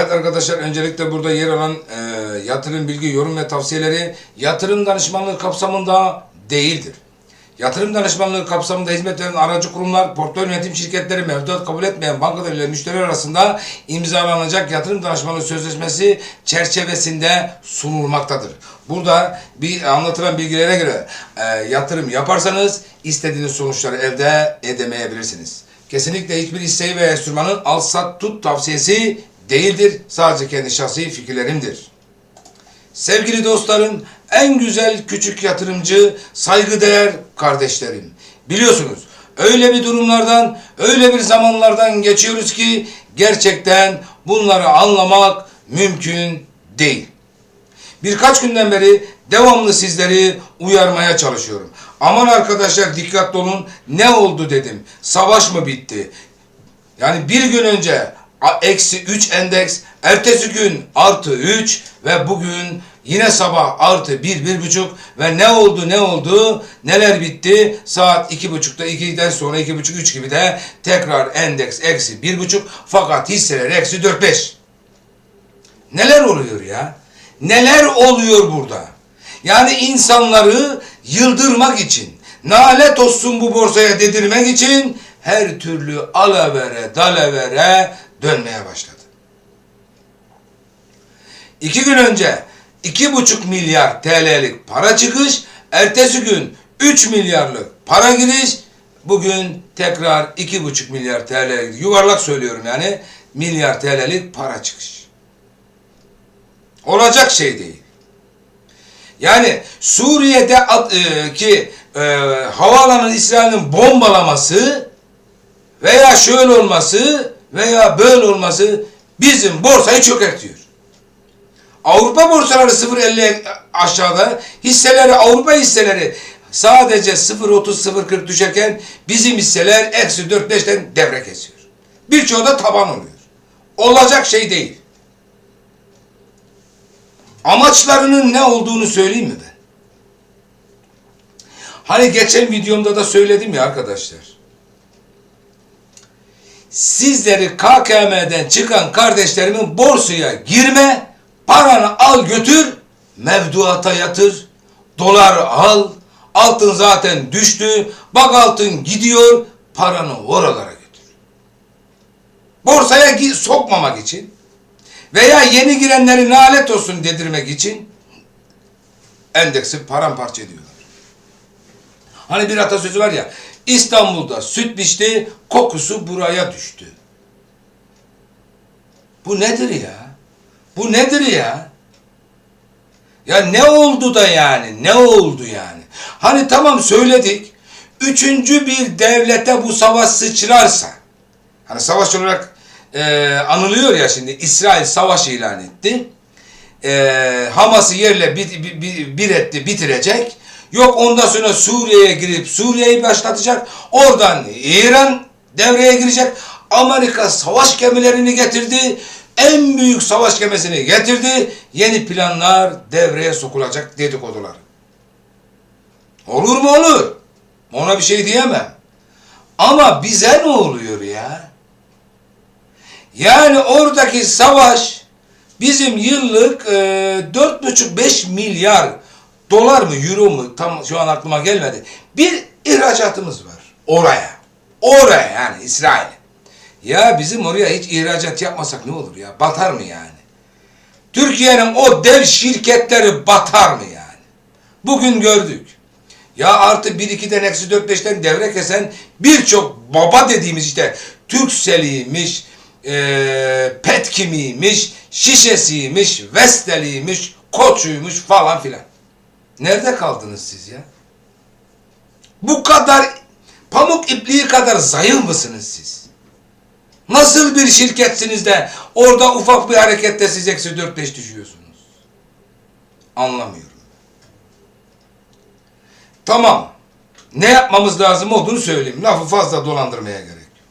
Evet arkadaşlar öncelikle burada yer alan e, yatırım bilgi, yorum ve tavsiyeleri yatırım danışmanlığı kapsamında değildir. Yatırım danışmanlığı kapsamında hizmet veren aracı kurumlar, portföy yönetim şirketleri mevduat kabul etmeyen bankalar ile müşteriler arasında imzalanacak yatırım danışmanlığı sözleşmesi çerçevesinde sunulmaktadır. Burada bir anlatılan bilgilere göre e, yatırım yaparsanız istediğiniz sonuçları elde edemeyebilirsiniz. Kesinlikle hiçbir hisseyi veya enstrümanın al sat tut tavsiyesi değildir. Sadece kendi şahsi fikirlerimdir. Sevgili dostlarım, en güzel küçük yatırımcı, saygıdeğer kardeşlerim. Biliyorsunuz öyle bir durumlardan, öyle bir zamanlardan geçiyoruz ki gerçekten bunları anlamak mümkün değil. Birkaç günden beri devamlı sizleri uyarmaya çalışıyorum. Aman arkadaşlar dikkatli olun ne oldu dedim. Savaş mı bitti? Yani bir gün önce eksi 3 endeks, ertesi gün artı 3 ve bugün yine sabah artı 1, bir buçuk ve ne oldu ne oldu neler bitti saat iki buçukta 2'den sonra iki buçuk 3 gibi de tekrar endeks eksi bir buçuk fakat hisseler eksi 4 5. Neler oluyor ya? Neler oluyor burada? Yani insanları yıldırmak için, nalet olsun bu borsaya dedirmek için her türlü alavere, dalavere dönmeye başladı. İki gün önce iki buçuk milyar TL'lik para çıkış, ertesi gün 3 milyarlık para giriş, bugün tekrar iki buçuk milyar TL'lik, yuvarlak söylüyorum yani, milyar TL'lik para çıkış. Olacak şey değil. Yani Suriye'de e, ki e, havaalanı İsrail'in bombalaması veya şöyle olması veya böyle olması bizim borsayı çökertiyor. Avrupa borsaları 0.50 aşağıda, hisseleri Avrupa hisseleri sadece 0.30-0.40 düşerken bizim hisseler eksi 4-5'ten devre kesiyor. Birçoğu da taban oluyor. Olacak şey değil. Amaçlarının ne olduğunu söyleyeyim mi ben? Hani geçen videomda da söyledim ya arkadaşlar. Sizleri KKM'den çıkan kardeşlerimin borsaya girme, paranı al götür, mevduata yatır, dolar al, altın zaten düştü, bak altın gidiyor, paranı oralara götür. Borsaya sokmamak için veya yeni girenleri nalet olsun dedirmek için endeksi paramparça ediyorlar. Hani bir atasözü var ya, İstanbul'da süt biçti, kokusu buraya düştü. Bu nedir ya? Bu nedir ya? Ya ne oldu da yani? Ne oldu yani? Hani tamam söyledik. Üçüncü bir devlete bu savaş sıçrarsa, hani savaş olarak e, anılıyor ya şimdi İsrail savaş ilan etti. E, Hamas'ı yerle bir, bir, bir, etti, bitirecek. Yok ondan sonra Suriye'ye girip Suriye'yi başlatacak. Oradan İran devreye girecek. Amerika savaş gemilerini getirdi. En büyük savaş gemisini getirdi. Yeni planlar devreye sokulacak dedikodular. Olur mu olur. Ona bir şey diyemem. Ama bize ne oluyor ya? Yani oradaki savaş bizim yıllık e, 4,5-5 milyar dolar mı euro mu tam şu an aklıma gelmedi. Bir ihracatımız var oraya. Oraya yani İsrail. Ya bizim oraya hiç ihracat yapmasak ne olur ya? Batar mı yani? Türkiye'nin o dev şirketleri batar mı yani? Bugün gördük. Ya artı 1-2'den eksi 4-5'ten devre kesen birçok baba dediğimiz işte Türkseliymiş, e, Petkimiymiş, Şişesiymiş, Vesteliymiş, Koçuymuş falan filan. Nerede kaldınız siz ya? Bu kadar pamuk ipliği kadar zayıf mısınız siz? Nasıl bir şirketsiniz de orada ufak bir harekette siz eksi 4-5 düşüyorsunuz? Anlamıyorum. Tamam. Ne yapmamız lazım olduğunu söyleyeyim. Lafı fazla dolandırmaya gerek yok.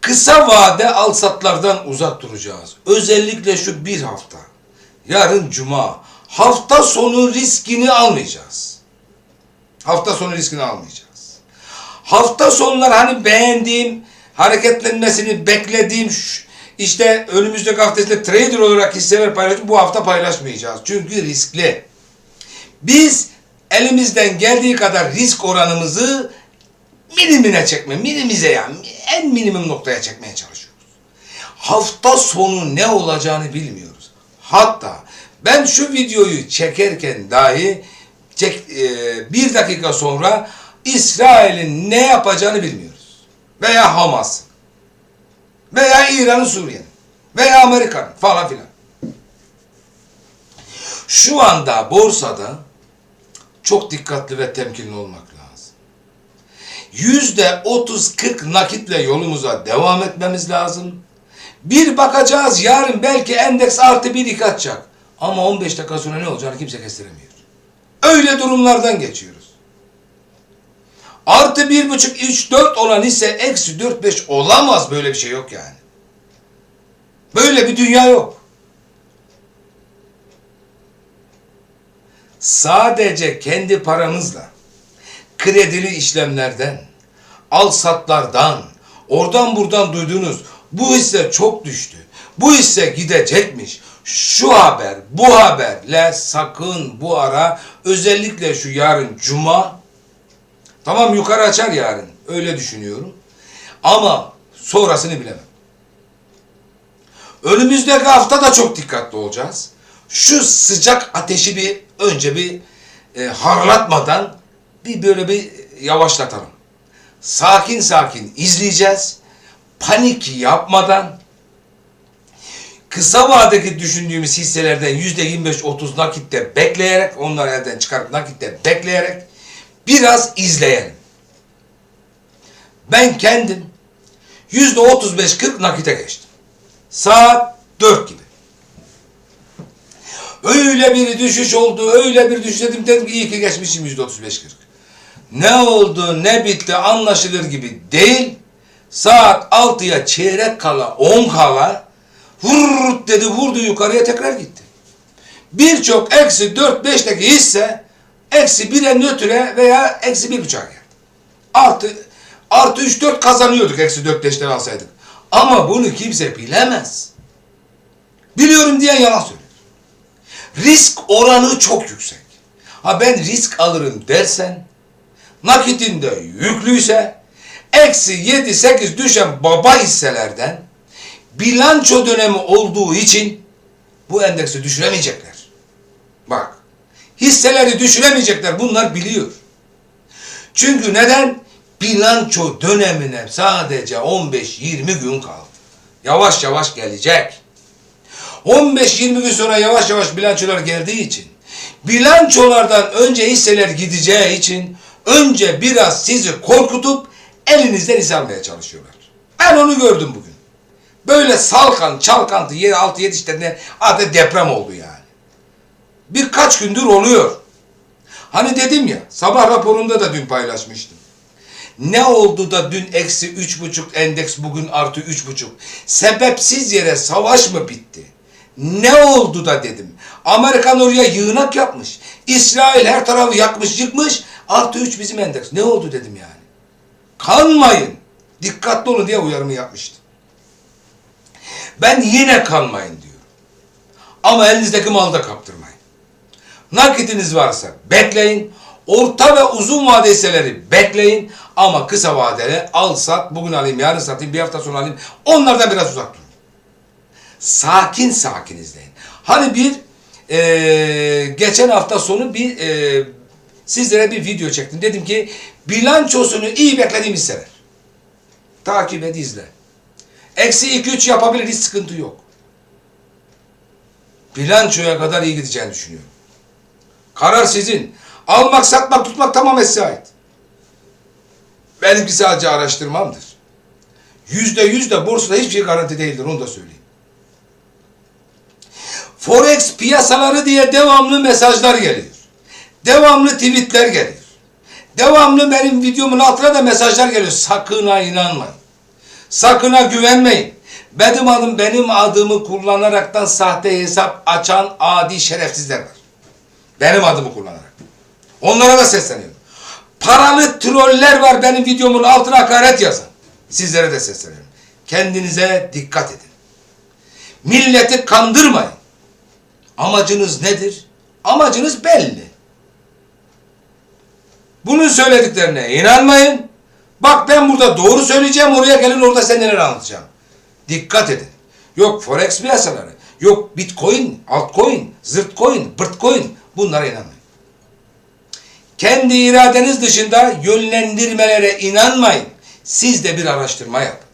Kısa vade alsatlardan uzak duracağız. Özellikle şu bir hafta. Yarın cuma. Hafta sonu riskini almayacağız. Hafta sonu riskini almayacağız. Hafta sonları hani beğendiğim hareketlenmesini beklediğim işte önümüzdeki haftasında trader olarak hisseler paylaşım bu hafta paylaşmayacağız. Çünkü riskli. Biz elimizden geldiği kadar risk oranımızı minimine çekme, minimize yani en minimum noktaya çekmeye çalışıyoruz. Hafta sonu ne olacağını bilmiyoruz. Hatta ben şu videoyu çekerken dahi çek, e, bir dakika sonra İsrail'in ne yapacağını bilmiyoruz. Veya Hamas veya İran'ın Suriye'nin veya Amerika'nın falan filan. Şu anda borsada çok dikkatli ve temkinli olmak lazım. Yüzde 30-40 nakitle yolumuza devam etmemiz lazım. Bir bakacağız yarın belki endeks artı bir iki atacak. Ama 15 dakika sonra ne olacağını kimse kestiremiyor. Öyle durumlardan geçiyoruz. Artı bir buçuk, üç, dört olan ise eksi dört, beş olamaz böyle bir şey yok yani. Böyle bir dünya yok. Sadece kendi paranızla, kredili işlemlerden, al satlardan, oradan buradan duyduğunuz bu hisse çok düştü, bu hisse gidecekmiş, şu haber, bu haberle sakın bu ara özellikle şu yarın cuma tamam yukarı açar yarın öyle düşünüyorum ama sonrasını bilemem. Önümüzdeki hafta da çok dikkatli olacağız. Şu sıcak ateşi bir önce bir e, harlatmadan bir böyle bir yavaşlatalım. Sakin sakin izleyeceğiz. Panik yapmadan kısa vadedeki düşündüğümüz hisselerden yüzde 25-30 nakitte bekleyerek, onları elden çıkarıp nakitte bekleyerek biraz izleyelim. Ben kendim yüzde 35-40 nakite geçtim. Saat 4 gibi. Öyle bir düşüş oldu, öyle bir düşüş dedim, dedim ki iyi ki geçmişim yüzde 35-40. Ne oldu, ne bitti anlaşılır gibi değil. Saat 6'ya çeyrek kala, 10 kala vurr dedi vurdu yukarıya tekrar gitti. Birçok eksi 4-5'teki hisse eksi 1'e nötre veya eksi 1.5'a geldi. Artı, artı 3-4 kazanıyorduk eksi 4-5'ten alsaydık. Ama bunu kimse bilemez. Biliyorum diyen yalan söylüyor. Risk oranı çok yüksek. Ha ben risk alırım dersen, nakitinde yüklüyse, eksi 7-8 düşen baba hisselerden bilanço dönemi olduğu için bu endeksi düşüremeyecekler. Bak, hisseleri düşüremeyecekler bunlar biliyor. Çünkü neden? Bilanço dönemine sadece 15-20 gün kaldı. Yavaş yavaş gelecek. 15-20 gün sonra yavaş yavaş bilançolar geldiği için, bilançolardan önce hisseler gideceği için, önce biraz sizi korkutup elinizden hisse almaya çalışıyorlar. Ben onu gördüm bugün. Böyle salkan, çalkantı, 6-7 işte ne, adı deprem oldu yani. Birkaç gündür oluyor. Hani dedim ya, sabah raporunda da dün paylaşmıştım. Ne oldu da dün eksi üç buçuk endeks bugün artı üç buçuk? Sebepsiz yere savaş mı bitti? Ne oldu da dedim. Amerikan oraya yığınak yapmış. İsrail her tarafı yakmış yıkmış. Artı üç bizim endeks. Ne oldu dedim yani. Kanmayın. Dikkatli olun diye uyarımı yapmıştım. Ben yine kanmayın diyorum. Ama elinizdeki malı da kaptırmayın. Nakitiniz varsa bekleyin. Orta ve uzun vade bekleyin. Ama kısa vadeli al sat, bugün alayım, yarın satayım, bir hafta sonra alayım. Onlardan biraz uzak durun. Sakin sakin izleyin. Hani bir eee, geçen hafta sonu bir eee, sizlere bir video çektim. Dedim ki bilançosunu iyi beklediğim hisseler. Takip et izle. Eksi 2-3 yapabilir hiç sıkıntı yok. Bilançoya kadar iyi gideceğini düşünüyorum. Karar sizin. Almak, satmak, tutmak tamamen size ait. Benimki sadece araştırmamdır. Yüzde yüz de borsada hiçbir şey garanti değildir onu da söyleyeyim. Forex piyasaları diye devamlı mesajlar geliyor. Devamlı tweetler geliyor. Devamlı benim videomun altına da mesajlar geliyor. Sakın ha inanmayın. Sakın ha güvenmeyin. Benim adım benim adımı kullanaraktan sahte hesap açan adi şerefsizler var. Benim adımı kullanarak. Onlara da sesleniyorum. Paralı troller var benim videomun altına hakaret yazan. Sizlere de sesleniyorum. Kendinize dikkat edin. Milleti kandırmayın. Amacınız nedir? Amacınız belli. Bunun söylediklerine inanmayın. Bak ben burada doğru söyleyeceğim, oraya gelin orada size neler anlatacağım. Dikkat edin. Yok forex piyasaları, yok bitcoin, altcoin, zırtcoin, bırtcoin bunlara inanmayın. Kendi iradeniz dışında yönlendirmelere inanmayın. Siz de bir araştırma yapın.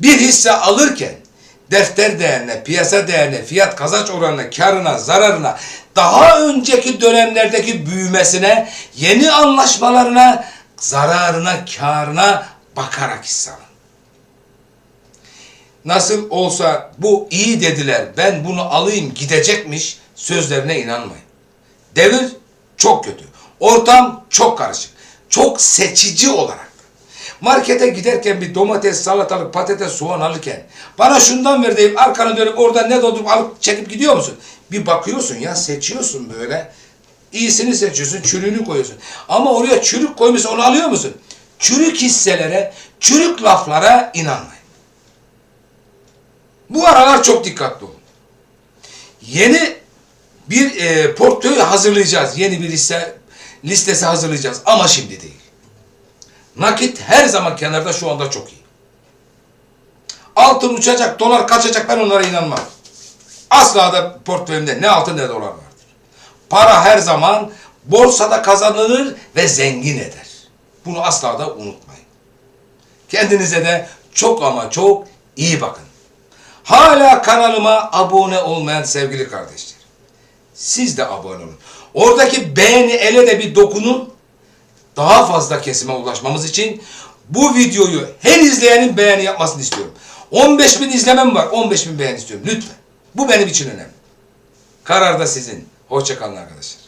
Bir hisse alırken defter değerine, piyasa değerine, fiyat kazanç oranına, karına, zararına, daha önceki dönemlerdeki büyümesine, yeni anlaşmalarına, zararına, karına bakarak hisse. Nasıl olsa bu iyi dediler, ben bunu alayım gidecekmiş sözlerine inanmayın. Devir çok kötü. Ortam çok karışık. Çok seçici olarak. Markete giderken bir domates, salatalık, patates, soğan alırken bana şundan ver deyip arkana dönüp oradan ne doldurup alıp çekip gidiyor musun? Bir bakıyorsun ya seçiyorsun böyle. İyisini seçiyorsun, çürüğünü koyuyorsun. Ama oraya çürük koymuşsa onu alıyor musun? Çürük hisselere, çürük laflara inanmayın. Bu aralar çok dikkatli olun. Yeni bir e, portföy hazırlayacağız. Yeni bir liste listesi hazırlayacağız ama şimdi değil. Nakit her zaman kenarda şu anda çok iyi. Altın uçacak, dolar kaçacak ben onlara inanmam. Asla da portföyümde ne altın ne dolar vardır. Para her zaman borsada kazanılır ve zengin eder. Bunu asla da unutmayın. Kendinize de çok ama çok iyi bakın. Hala kanalıma abone olmayan sevgili kardeşler. Siz de abone olun. Oradaki beğeni ele de bir dokunun. Daha fazla kesime ulaşmamız için bu videoyu her izleyenin beğeni yapmasını istiyorum. 15 bin izlemem var. 15 bin beğeni istiyorum. Lütfen. Bu benim için önemli. Karar da sizin. Hoşçakalın arkadaşlar.